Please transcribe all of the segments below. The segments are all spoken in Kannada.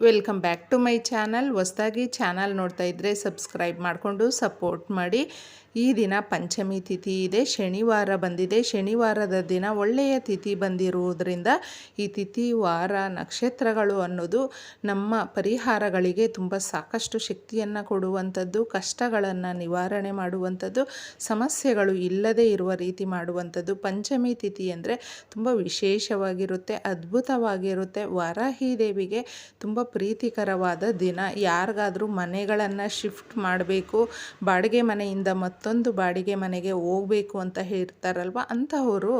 Welcome back to my channel. ಹೊಸ್ದಾಗಿ ಚಾನಲ್ ನೋಡ್ತಾ ಇದ್ದರೆ ಸಬ್ಸ್ಕ್ರೈಬ್ ಮಾಡಿಕೊಂಡು ಸಪೋರ್ಟ್ ಮಾಡಿ. ಈ ದಿನ ಪಂಚಮಿ ತಿಥಿ ಇದೆ, ಶನಿವಾರ ಬಂದಿದೆ. ಶನಿವಾರದ ದಿನ ಒಳ್ಳೆಯ ತಿಥಿ ಬಂದಿರುವುದರಿಂದ ಈ ತಿಥಿ, ವಾರ, ನಕ್ಷತ್ರಗಳು ಅನ್ನೋದು ನಮ್ಮ ಪರಿಹಾರಗಳಿಗೆ ತುಂಬ ಸಾಕಷ್ಟು ಶಕ್ತಿಯನ್ನು ಕೊಡುವಂಥದ್ದು, ಕಷ್ಟಗಳನ್ನು ನಿವಾರಣೆ ಮಾಡುವಂಥದ್ದು, ಸಮಸ್ಯೆಗಳು ಇಲ್ಲದೇ ಇರುವ ರೀತಿ ಮಾಡುವಂಥದ್ದು ಪಂಚಮಿ ತಿಥಿ ಅಂದರೆ ತುಂಬ ವಿಶೇಷವಾಗಿರುತ್ತೆ, ಅದ್ಭುತವಾಗಿರುತ್ತೆ. ವಾರಾಹಿ ದೇವಿಗೆ ತುಂಬ ಪ್ರೀತಿಕರವಾದ ದಿನ. ಯಾರಿಗಾದರೂ ಮನೆಗಳನ್ನು ಶಿಫ್ಟ್ ಮಾಡಬೇಕು, ಬಾಡಿಗೆ ಮನೆಯಿಂದ ಮತ್ತೊಂದು ಬಾಡಿಗೆ ಮನೆಗೆ ಹೋಗಬೇಕು ಅಂತ ಹೇಳ್ತಾರಲ್ವ? ಅಂಥವರು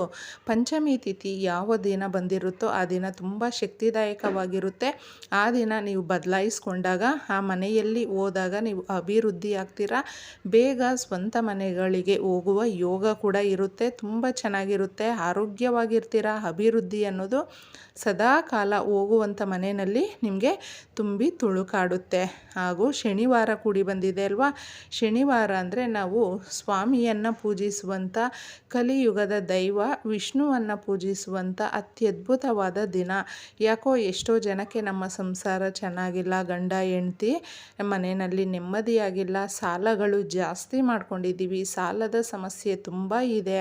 ಪಂಚಮಿ ತಿಥಿ ಯಾವ ದಿನ ಬಂದಿರುತ್ತೋ ಆ ದಿನ ತುಂಬ ಶಕ್ತಿದಾಯಕವಾಗಿರುತ್ತೆ. ಆ ದಿನ ನೀವು ಬದಲಾಯಿಸ್ಕೊಂಡಾಗ, ಆ ಮನೆಯಲ್ಲಿ ಹೋದಾಗ ನೀವು ಅಭಿವೃದ್ಧಿ ಆಗ್ತೀರಾ? ಬೇಗ ಸ್ವಂತ ಮನೆಗಳಿಗೆ ಹೋಗುವ ಯೋಗ ಕೂಡ ಇರುತ್ತೆ. ತುಂಬ ಚೆನ್ನಾಗಿರುತ್ತೆ. ಆರೋಗ್ಯವಾಗಿರ್ತೀರಾ? ಅಭಿವೃದ್ಧಿ ಅನ್ನೋದು ಸದಾ ಕಾಲ ಹೋಗುವಂಥ ಮನೆಯಲ್ಲಿ ನಿಮಗೆ ತುಂಬಿ ತುಳುಕಾಡುತ್ತೆ. ಹಾಗೂ ಶನಿವಾರ ಕೂಡಿ ಬಂದಿದೆ ಅಲ್ವಾ? ಶನಿವಾರ ಅಂದರೆ ನಾವು ಸ್ವಾಮಿಯನ್ನು ಪೂಜಿಸುವಂಥ ಕಲಿಯುಗದ ದೈವ ವಿಷ್ಣುವನ್ನು ಪೂಜಿಸುವಂಥ ಅತ್ಯದ್ಭುತವಾದ ದಿನ. ಯಾಕೋ ಎಷ್ಟೋ ಜನಕ್ಕೆ ನಮ್ಮ ಸಂಸಾರ ಚೆನ್ನಾಗಿಲ್ಲ, ಗಂಡ, ಹೆಂಡ್ತಿ, ಮನೆಯಲ್ಲಿ ನೆಮ್ಮದಿಯಾಗಿಲ್ಲ, ಸಾಲಗಳು ಜಾಸ್ತಿ ಮಾಡ್ಕೊಂಡಿದ್ದೀವಿ, ಸಾಲದ ಸಮಸ್ಯೆ ತುಂಬ ಇದೆ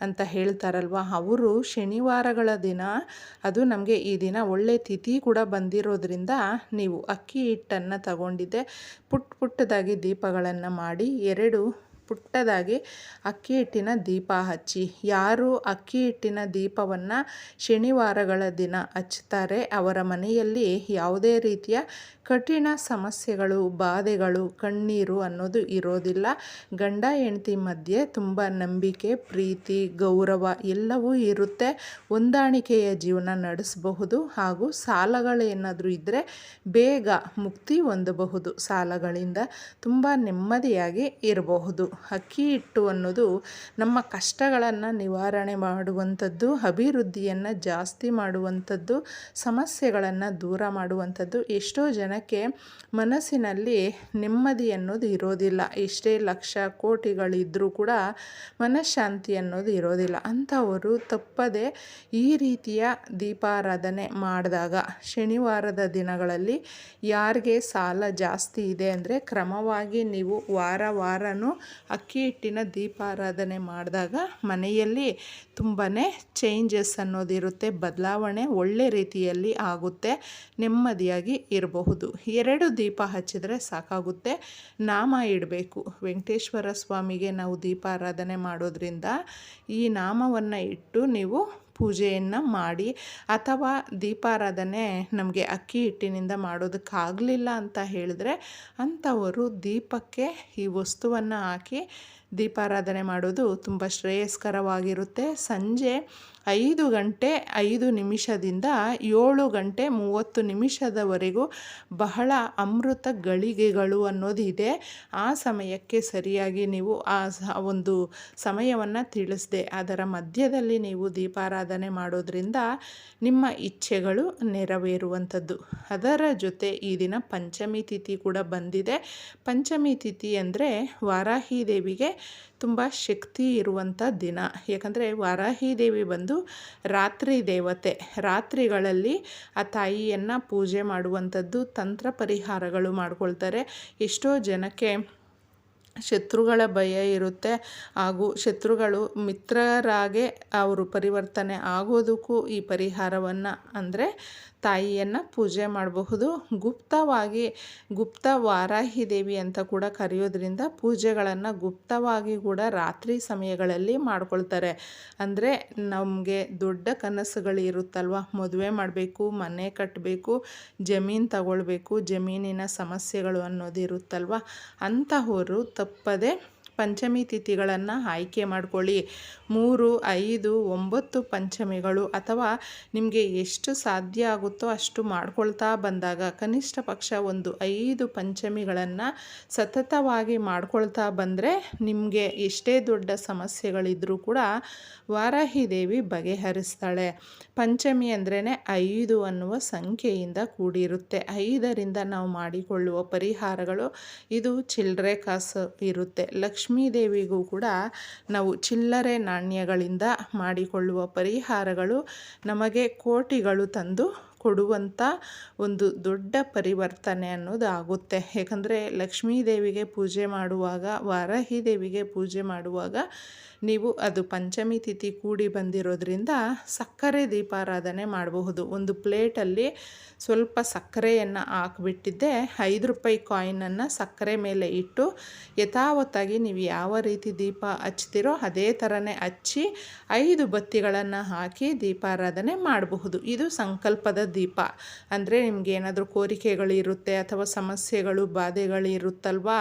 ಅಂತ ಹೇಳ್ತಾರಲ್ವ? ಅವರು ಶನಿವಾರಗಳ ದಿನ, ಅದು ನಮಗೆ ಈ ದಿನ ಒಳ್ಳೆ ತಿಥಿ ಕೂಡ ಬಂದಿರೋದ್ರಿಂದ ನೀವು ಅಕ್ಕಿ ಹಿಟ್ಟನ್ನು ತಗೊಂಡಿದ್ದೆ. ಪುಟ್ಟ ಪುಟ್ಟದಾಗಿ ದೀಪಗಳನ್ನು ಮಾಡಿ ಎರಡು ಪುಟ್ಟದಾಗಿ ಅಕ್ಕಿ ಹಿಟ್ಟಿನ ದೀಪ ಹಚ್ಚಿ. ಯಾರು ಅಕ್ಕಿ ಹಿಟ್ಟಿನ ದೀಪವನ್ನು ಶನಿವಾರಗಳ ದಿನ ಹಚ್ತಾರೆ ಅವರ ಮನೆಯಲ್ಲಿ ಯಾವುದೇ ರೀತಿಯ ಕಠಿಣ ಸಮಸ್ಯೆಗಳು, ಬಾಧೆಗಳು, ಕಣ್ಣೀರು ಅನ್ನೋದು ಇರೋದಿಲ್ಲ. ಗಂಡ, ಹೆಂಡತಿ ಮಧ್ಯೆ ತುಂಬ ನಂಬಿಕೆ, ಪ್ರೀತಿ, ಗೌರವ ಎಲ್ಲವೂ ಇರುತ್ತೆ. ಹೊಂದಾಣಿಕೆಯ ಜೀವನ ನಡೆಸಬಹುದು ಹಾಗೂ ಸಾಲಗಳೇನಾದರೂ ಇದ್ದರೆ ಬೇಗ ಮುಕ್ತಿ ಹೊಂದಬಹುದು. ಸಾಲಗಳಿಂದ ತುಂಬ ನೆಮ್ಮದಿಯಾಗಿ ಇರಬಹುದು. ಅಕ್ಕಿ ಹಿಟ್ಟು ಅನ್ನೋದು ನಮ್ಮ ಕಷ್ಟಗಳನ್ನು ನಿವಾರಣೆ ಮಾಡುವಂಥದ್ದು, ಅಭಿವೃದ್ಧಿಯನ್ನು ಜಾಸ್ತಿ ಮಾಡುವಂಥದ್ದು, ಸಮಸ್ಯೆಗಳನ್ನು ದೂರ ಮಾಡುವಂಥದ್ದು. ಎಷ್ಟೋ ಜನಕ್ಕೆ ಮನಸ್ಸಿನಲ್ಲಿ ನೆಮ್ಮದಿ ಅನ್ನೋದು ಇರೋದಿಲ್ಲ. ಎಷ್ಟೇ ಲಕ್ಷ ಕೋಟಿಗಳಿದ್ದರೂ ಕೂಡ ಮನಃಶಾಂತಿ ಅನ್ನೋದು ಇರೋದಿಲ್ಲ. ಅಂಥವರು ತಪ್ಪದೆ ಈ ರೀತಿಯ ದೀಪಾರಾಧನೆ ಮಾಡಿದಾಗ, ಶನಿವಾರದ ದಿನಗಳಲ್ಲಿ ಯಾರಿಗೆ ಸಾಲ ಜಾಸ್ತಿ ಇದೆ ಅಂದರೆ ಕ್ರಮವಾಗಿ ನೀವು ವಾರ ವಾರನೂ ಅಕ್ಕಿ ಹಿಟ್ಟಿನ ದೀಪಾರಾಧನೆ ಮಾಡಿದಾಗ ಮನೆಯಲ್ಲಿ ತುಂಬಾ ಚೇಂಜಸ್ ಅನ್ನೋದಿರುತ್ತೆ ಬದಲಾವಣೆ ಒಳ್ಳೆ ರೀತಿಯಲ್ಲಿ ಆಗುತ್ತೆ. ನೆಮ್ಮದಿಯಾಗಿ ಇರಬಹುದು. ಎರಡು ದೀಪ ಹಚ್ಚಿದರೆ ಸಾಕಾಗುತ್ತೆ. ನಾಮ ಇಡಬೇಕು. ವೆಂಕಟೇಶ್ವರ ಸ್ವಾಮಿಗೆ ನಾವು ದೀಪಾರಾಧನೆ ಮಾಡೋದ್ರಿಂದ ಈ ನಾಮವನ್ನು ಇಟ್ಟು ನೀವು ಪೂಜೆಯನ್ನು ಮಾಡಿ ಅಥವಾ ದೀಪಾರಾಧನೆ ನಮಗೆ ಅಕ್ಕಿ ಹಿಟ್ಟಿನಿಂದ ಮಾಡೋದಕ್ಕಾಗಲಿಲ್ಲ ಅಂತ ಹೇಳಿದ್ರೆ ಅಂಥವರು ದೀಪಕ್ಕೆ ಈ ವಸ್ತುವನ್ನು ಹಾಕಿ ದೀಪಾರಾಧನೆ ಮಾಡೋದು ತುಂಬ ಶ್ರೇಯಸ್ಕರವಾಗಿರುತ್ತೆ. ಸಂಜೆ ಐದು ಗಂಟೆ ಐದು ನಿಮಿಷದಿಂದ ಏಳು ಗಂಟೆ ಮೂವತ್ತು ನಿಮಿಷದವರೆಗೂ ಬಹಳ ಅಮೃತ ಗಳಿಗೆಗಳು ಅನ್ನೋದು ಇದೆ. ಆ ಸಮಯಕ್ಕೆ ಸರಿಯಾಗಿ ನೀವು ಆ ಒಂದು ಸಮಯವನ್ನು ತಿಳಿಸ್ದೆ, ಅದರ ಮಧ್ಯದಲ್ಲಿ ನೀವು ದೀಪಾರಾಧನೆ ಮಾಡೋದ್ರಿಂದ ನಿಮ್ಮ ಇಚ್ಛೆಗಳು ನೆರವೇರುವಂಥದ್ದು. ಅದರ ಜೊತೆ ಈ ದಿನ ಪಂಚಮಿ ತಿಥಿ ಕೂಡ ಬಂದಿದೆ. ಪಂಚಮಿ ತಿಥಿ ಅಂದರೆ ವಾರಾಹಿ ದೇವಿಗೆ ತುಂಬ ಶಕ್ತಿ ಇರುವಂಥ ದಿನ. ಯಾಕಂದರೆ ವಾರಾಹಿ ದೇವಿ ಬಂದು ರಾತ್ರಿ ದೇವತೆ, ರಾತ್ರಿಗಳಲ್ಲಿ ಆ ತಾಯಿಯನ್ನು ಪೂಜೆ ಮಾಡುವಂಥದ್ದು ತಂತ್ರ ಪರಿಹಾರಗಳು ಮಾಡ್ಕೊಳ್ತಾರೆ. ಎಷ್ಟೋ ಜನಕ್ಕೆ ಶತ್ರುಗಳ ಭಯ ಇರುತ್ತೆ. ಹಾಗೂ ಶತ್ರುಗಳು ಮಿತ್ರರಾಗೆ ಅವರು ಪರಿವರ್ತನೆ ಆಗೋದಕ್ಕೂ ಈ ಪರಿಹಾರವನ್ನು ಅಂದರೆ ತಾಯಿಯನ್ನು ಪೂಜೆ ಮಾಡಬಹುದು. ಗುಪ್ತವಾಗಿ, ಗುಪ್ತ ವಾರಾಹಿ ದೇವಿ ಅಂತ ಕೂಡ ಕರೆಯೋದ್ರಿಂದ ಪೂಜೆಗಳನ್ನು ಗುಪ್ತವಾಗಿ ಕೂಡ ರಾತ್ರಿ ಸಮಯಗಳಲ್ಲಿ ಮಾಡ್ಕೊಳ್ತಾರೆ. ಅಂದರೆ ನಮಗೆ ದೊಡ್ಡ ಕನಸುಗಳು ಇರುತ್ತಲ್ವ ಮದುವೆ ಮಾಡಬೇಕು, ಮನೆ ಕಟ್ಟಬೇಕು ಜಮೀನು ತಗೊಳ್ಬೇಕು, ಜಮೀನಿನ ಸಮಸ್ಯೆಗಳು ಅನ್ನೋದು ಇರುತ್ತಲ್ವ ಅಂತಹವರು ತಪ್ಪದೆ ಪಂಚಮಿ ತಿಥಿಗಳನ್ನು ಆಯ್ಕೆ ಮಾಡ್ಕೊಳ್ಳಿ. ಮೂರು, ಐದು, ಒಂಬತ್ತು ಪಂಚಮಿಗಳು ಅಥವಾ ನಿಮಗೆ ಎಷ್ಟು ಸಾಧ್ಯ ಆಗುತ್ತೋ ಅಷ್ಟು ಮಾಡ್ಕೊಳ್ತಾ ಬಂದಾಗ ಕನಿಷ್ಠ ಪಕ್ಷ ಒಂದು ಐದು ಪಂಚಮಿಗಳನ್ನು ಸತತವಾಗಿ ಮಾಡ್ಕೊಳ್ತಾ ಬಂದರೆ ನಿಮಗೆ ಎಷ್ಟೇ ದೊಡ್ಡ ಸಮಸ್ಯೆಗಳಿದ್ದರೂ ಕೂಡ ವಾರಾಹಿ ದೇವಿ ಬಗೆಹರಿಸ್ತಾಳೆ. ಪಂಚಮಿ ಅಂದ್ರೇ ಐದು ಅನ್ನುವ ಸಂಖ್ಯೆಯಿಂದ ಕೂಡಿರುತ್ತೆ. ಐದರಿಂದ ನಾವು ಮಾಡಿಕೊಳ್ಳುವ ಪರಿಹಾರಗಳು ಇದು ಚಿಲ್ಲರೆ ಕಾಸು ಇರುತ್ತೆ. ಲಕ್ಷ್ಮೀ ದೇವಿಗೂ ಕೂಡ ನಾವು ಚಿಲ್ಲರೆ ನಾಣ್ಯಗಳಿಂದ ಮಾಡಿಕೊಳ್ಳುವ ಪರಿಹಾರಗಳು ನಮಗೆ ಕೋಟಿಗಳು ತಂದು ಕೊಡುವಂಥ ಒಂದು ದೊಡ್ಡ ಪರಿವರ್ತನೆ ಅನ್ನೋದು ಆಗುತ್ತೆ. ಯಾಕಂದರೆ ಲಕ್ಷ್ಮೀ ದೇವಿಗೆ ಪೂಜೆ ಮಾಡುವಾಗ ವಾರಾಹಿ ದೇವಿಗೆ ಪೂಜೆ ಮಾಡುವಾಗ ನೀವು ಅದು ಪಂಚಮಿ ತಿಥಿ ಕೂಡಿ ಬಂದಿರೋದ್ರಿಂದ ಸಕ್ಕರೆ ದೀಪಾರಾಧನೆ ಮಾಡಬಹುದು. ಒಂದು ಪ್ಲೇಟಲ್ಲಿ ಸ್ವಲ್ಪ ಸಕ್ಕರೆಯನ್ನು ಹಾಕ್ಬಿಟ್ಟಿದ್ದೆ. ಐದು ರೂಪಾಯಿ ಕಾಯಿನನ್ನು ಸಕ್ಕರೆ ಮೇಲೆ ಇಟ್ಟು ಯಥಾವತ್ತಾಗಿ ನೀವು ಯಾವ ರೀತಿ ದೀಪ ಹಚ್ತಿರೋ ಅದೇ ಥರನೇ ಹಚ್ಚಿ ಐದು ಬತ್ತಿಗಳನ್ನು ಹಾಕಿ ದೀಪಾರಾಧನೆ ಮಾಡಬಹುದು. ಇದು ಸಂಕಲ್ಪದ ದೀಪ. ಅಂದರೆ ನಿಮಗೆ ಏನಾದರೂ ಕೋರಿಕೆಗಳು ಇರುತ್ತೆ ಅಥವಾ ಸಮಸ್ಯೆಗಳು, ಬಾಧೆಗಳು ಇರುತ್ತಲ್ವಾ?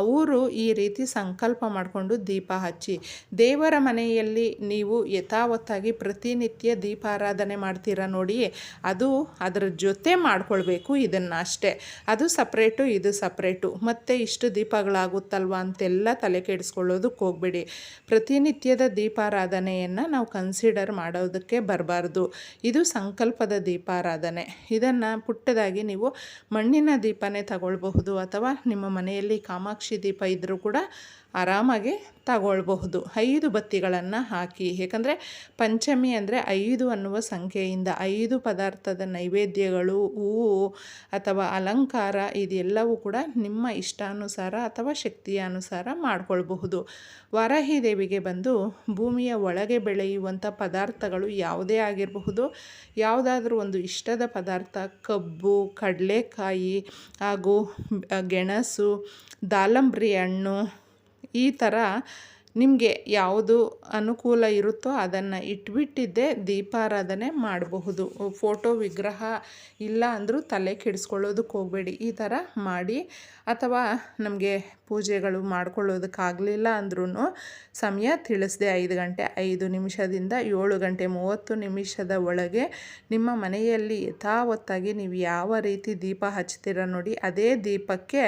ಅವರು ಈ ರೀತಿ ಸಂಕಲ್ಪ ಮಾಡಿಕೊಂಡು ದೀಪ ಹಚ್ಚಿ. ದೇವರ ಮನೆಯಲ್ಲಿ ನೀವು ಯಥಾವತ್ತಾಗಿ ಪ್ರತಿನಿತ್ಯ ದೀಪಾರಾಧನೆ ಮಾಡ್ತೀರಾ ನೋಡಿ, ಅದು ಅದರ ಜೊತೆ ಮಾಡ್ಕೊಳ್ಬೇಕು ಇದನ್ನು ಅಷ್ಟೇ ಅದು ಸಪ್ರೇಟು, ಇದು ಸಪ್ರೇಟು. ಮತ್ತು ಇಷ್ಟು ದೀಪಗಳಾಗುತ್ತಲ್ವ ಅಂತೆಲ್ಲ ತಲೆ ಕೆಡಿಸ್ಕೊಳ್ಳೋದಕ್ಕೆ ಹೋಗ್ಬೇಡಿ. ಪ್ರತಿನಿತ್ಯದ ದೀಪಾರಾಧನೆಯನ್ನು ನಾವು ಕನ್ಸಿಡರ್ ಮಾಡೋದಕ್ಕೆ ಬರಬಾರ್ದು. ಇದು ಸಂಕಲ್ಪದ ದೀಪಾರಾಧನೆ ಇದನ್ನು ಪುಟ್ಟದಾಗಿ ನೀವು ಮಣ್ಣಿನ ದೀಪನೇ ತಗೊಳ್ಬಹುದು ಅಥವಾ ನಿಮ್ಮ ಮನೆಯಲ್ಲಿ ಕಾಮಾಕ್ಷಿ ದೀಪ ಇದ್ದರೂ ಕೂಡ ಆರಾಮಾಗಿ ತಗೊಳ್ಬಹುದು. ಐದು ಬತ್ತಿಗಳನ್ನು ಹಾಕಿ. ಏಕೆಂದರೆ ಪಂಚಮಿ ಅಂದರೆ ಐದು ಅನ್ನುವ ಸಂಖ್ಯೆಯಿಂದ ಐದು ಪದಾರ್ಥದ ನೈವೇದ್ಯಗಳು, ಹೂವು ಅಥವಾ ಅಲಂಕಾರ ಇದೆಲ್ಲವೂ ಕೂಡ ನಿಮ್ಮ ಇಷ್ಟಾನುಸಾರ ಅಥವಾ ಶಕ್ತಿಯ ಅನುಸಾರ ಮಾಡಿಕೊಳ್ಬಹುದು. ವಾರಾಹಿ ದೇವಿಗೆ ಬಂದು ಭೂಮಿಯ ಒಳಗೆ ಬೆಳೆಯುವಂಥ ಪದಾರ್ಥಗಳು ಯಾವುದೇ ಆಗಿರಬಹುದು. ಯಾವುದಾದ್ರೂ ಒಂದು ಇಷ್ಟದ ಪದಾರ್ಥ, ಕಬ್ಬು, ಕಡಲೆಕಾಯಿ ಹಾಗೂ ಗೆಣಸು, ದಾಲಂಬ್ರಿ ಹಣ್ಣು ಈ ಥರ ನಿಮಗೆ ಯಾವುದು ಅನುಕೂಲ ಇರುತ್ತೋ ಅದನ್ನು ಇಟ್ಬಿಟ್ಟಿದ್ದೇ ದೀಪಾರಾಧನೆ ಮಾಡಬಹುದು. ಫೋಟೋ ವಿಗ್ರಹ ಇಲ್ಲ ಅಂದರೂ ತಲೆ ಕೆಡಿಸ್ಕೊಳ್ಳೋದಕ್ಕೆ ಹೋಗಬೇಡಿ. ಈ ಥರ ಮಾಡಿ ಅಥವಾ ನಮಗೆ ಪೂಜೆಗಳು ಮಾಡ್ಕೊಳ್ಳೋದಕ್ಕಾಗಲಿಲ್ಲ ಅಂದ್ರೂ ಸಮಯ ತಿಳಿಸದೆ ಐದು ಗಂಟೆ, ಐದು ನಿಮಿಷದಿಂದ ಏಳು ಗಂಟೆ ಮೂವತ್ತು ನಿಮಿಷದ ಒಳಗೆ ನಿಮ್ಮ ಮನೆಯಲ್ಲಿ ಯಥಾವತ್ತಾಗಿ ನೀವು ಯಾವ ರೀತಿ ದೀಪ ಹಚ್ತೀರ ನೋಡಿ, ಅದೇ ದೀಪಕ್ಕೆ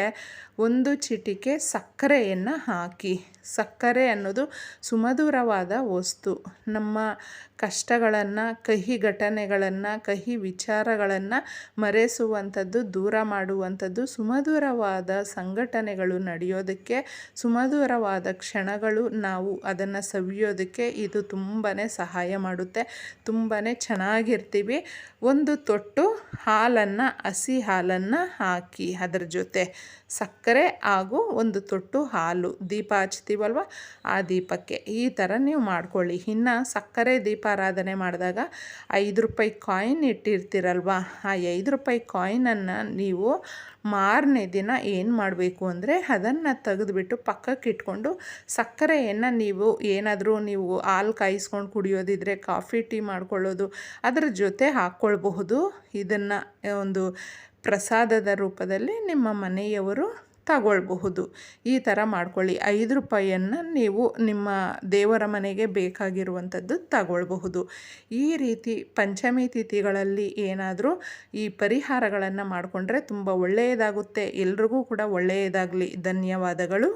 ಒಂದು ಚಿಟಿಕೆ ಸಕ್ಕರೆಯನ್ನು ಹಾಕಿ. ಸಕ್ಕರೆ ಅನ್ನೋದು ಸುಮಧುರವಾದ ವಸ್ತು. ನಮ್ಮ ಕಷ್ಟಗಳನ್ನು, ಕಹಿ ಘಟನೆಗಳನ್ನು, ಕಹಿ ವಿಚಾರಗಳನ್ನು ಮರೆಸುವಂಥದ್ದು, ದೂರ ಮಾಡುವಂಥದ್ದು, ಸುಮಧುರವಾದ ಸಂಘಟನೆಗಳು ನಡೆಯೋದಕ್ಕೆ, ಸುಮಧುರವಾದ ಕ್ಷಣಗಳು ನಾವು ಅದನ್ನು ಸವಿಯೋದಕ್ಕೆ ಇದು ತುಂಬಾ ಸಹಾಯ ಮಾಡುತ್ತೆ ತುಂಬಾ ಚೆನ್ನಾಗಿರ್ತೀವಿ. ಒಂದು ತೊಟ್ಟು ಹಾಲನ್ನು, ಹಸಿ ಹಾಲನ್ನು ಹಾಕಿ ಅದರ ಜೊತೆ ಸಕ್ಕರೆ ಹಾಗೂ ಒಂದು ತೊಟ್ಟು ಹಾಲು ದೀಪ ಹಚ್ತೀವಲ್ವ? ಆ ದೀಪಕ್ಕೆ ಈ ಥರ ನೀವು ಮಾಡ್ಕೊಳ್ಳಿ. ಇನ್ನು ಸಕ್ಕರೆ ದೀಪಾರಾಧನೆ ಮಾಡಿದಾಗ ಐದು ರೂಪಾಯಿ ಕಾಯಿನ್ ಇಟ್ಟಿರ್ತೀರಲ್ವ? ಆ ಐದು ರೂಪಾಯಿ ಕಾಯಿನನ್ನು ನೀವು ಮಾರನೇ ದಿನ ಏನು ಮಾಡಬೇಕು ಅಂದರೆ ಅದನ್ನು ತೆಗೆದುಬಿಟ್ಟು ಪಕ್ಕಕ್ಕೆ ಇಟ್ಕೊಂಡು ಸಕ್ಕರೆಯನ್ನು ನೀವು ಏನಾದರೂ ನೀವು ಹಾಲು ಕಾಯಿಸ್ಕೊಂಡು ಕುಡಿಯೋದಿದ್ರೆ ಕಾಫಿ, ಟೀ ಮಾಡ್ಕೊಳ್ಳೋದು ಅದರ ಜೊತೆ ಹಾಕ್ಕೊಳ್ಬಹುದು. ಇದನ್ನು ಒಂದು ಪ್ರಸಾದದ ರೂಪದಲ್ಲಿ ನಿಮ್ಮ ಮನೆಯವರು ತಗೊಳ್ಬಹುದು. ಈ ಥರ ಮಾಡ್ಕೊಳ್ಳಿ. ಐದು ರೂಪಾಯಿಯನ್ನು ನೀವು ನಿಮ್ಮ ದೇವರ ಮನೆಗೆ ಬೇಕಾಗಿರುವಂಥದ್ದು ತಗೊಳ್ಬಹುದು. ಈ ರೀತಿ ಪಂಚಮಿ ತಿಥಿಗಳಲ್ಲಿ ಏನಾದರೂ ಈ ಪರಿಹಾರಗಳನ್ನು ಮಾಡಿಕೊಂಡ್ರೆ ತುಂಬ ಒಳ್ಳೆಯದಾಗುತ್ತೆ. ಎಲ್ರಿಗೂ ಕೂಡ ಒಳ್ಳೆಯದಾಗಲಿ. ಧನ್ಯವಾದಗಳು.